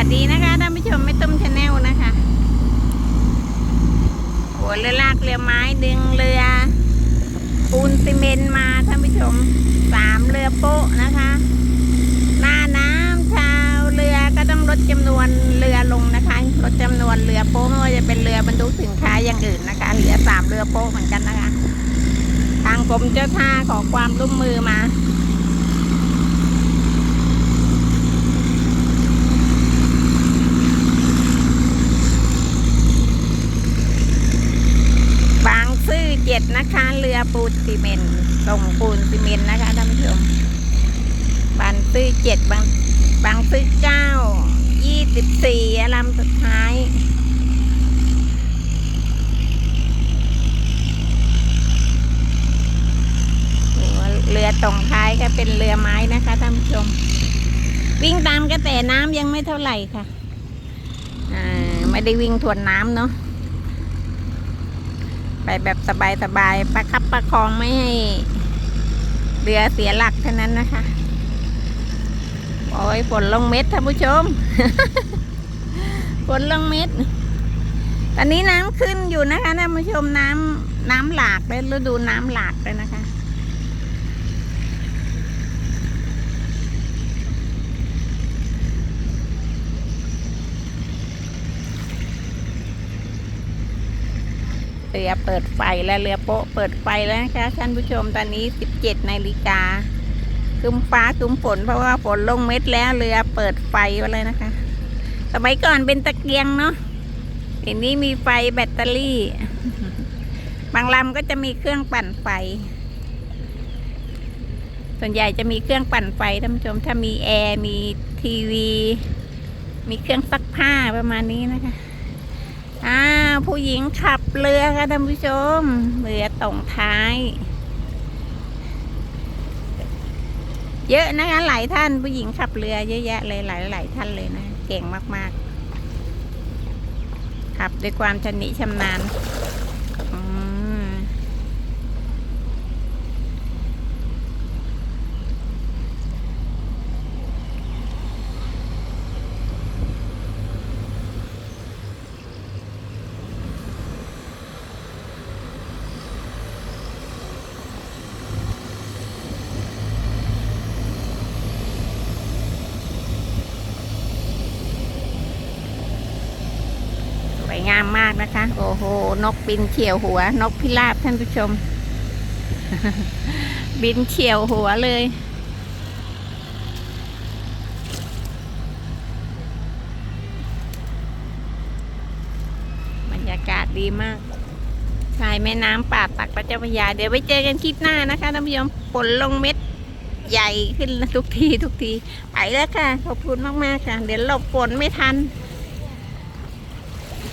วัสดีนะคะท่านผู้ชมไม่ต้มชาแนลนะคะหัวเรือลากเรือไม้ดึงเรือปูนซีเมนต์มาท่านผู้ชมสามเรือโป๊ะนะคะ หน้าน้ำชาวเรือก็ต้องลดจำนวนเรือลงนะคะลดจำนวนเรือโป๊ะไม่ว่าจะเป็นเรือบรรทุกสินค้าอย่างอื่นนะคะเหลือสามเรือโป๊ะเหมือนกันนะคะ ทางกรมเจ้าท่าขอความร่วมมือมา จ็ดนะคะ เรือปูนซีเมนต์ส่งปูนซีเมนต์นะคะท่านผู้ชมบางซื่อเจ็ดบางบางซื่อเก้ายี่สิบสี่ลำสุดท้ายเรือตรงท้ายก็เป็นเรือไม้นะคะท่านผู้ชม วิ่งตามกระแสน้ำยังไม่เท่าไหร่ค่ะ อ่า ไม่ได้วิ่งทวนน้ำเนาะ ไปแบบสบายๆประคับประคองไม่ให้เรือเสียหลักเท่านั้นนะคะ โอ้ยฝนลงเม็ดท่านผู้ชมฝนลงเม็ด ตอนนี้น้ำขึ้นอยู่นะคะท่านผู้ชมน้ำน้ำหลากเลยฤดูน้ำหลากเลยนะคะ เรือเปิดไฟแล้วเรือโป๊ะเปิดไฟแล้วนะคะท่านผู้ชมตอนนี้สิบเจ็ดนาฬิกาคึมฟ้าคึมฝนเพราะว่าฝนลงเม็ดแล้วเรือเปิดไฟไว้เลยนะคะ สมัยก่อนเป็นตะเกียงเนาะทีนี้มีไฟแบตเตอรี่ บางลำก็จะมีเครื่องปั่นไฟ ส่วนใหญ่จะมีเครื่องปั่นไฟท่านผู้ชม ถ้ามีแอร์มีทีวี มีเครื่องซักผ้าประมาณนี้นะคะ ผู้หญิงขับเรือค่ะท่านผู้ชม เรือตรงท้าย เยอะนะคะหลายท่านผู้หญิงขับเรือเยอะแยะเลยหลายหลายท่านเลยนะ เก่งมากๆ ขับด้วยความชำนิชำนาญอืมสวย งามมากนะคะ โอ้โห นกบินเฉียวหัว นกพิราบท่านผู้ชม บินเฉียวหัวเลย บรรยากาศดีมาก ชายแม่น้ำป่าตักพระเจ้าพยา เดี๋ยวไว้เจอกันคลิปหน้านะคะท่านผู้ชมฝนลงเม็ดใหญ่ขึ้นทุกทีทุกที ไปแล้วค่ะ ขอบคุณมาก ๆ ค่ะ เดี๋ยวหลบฝนไม่ทัน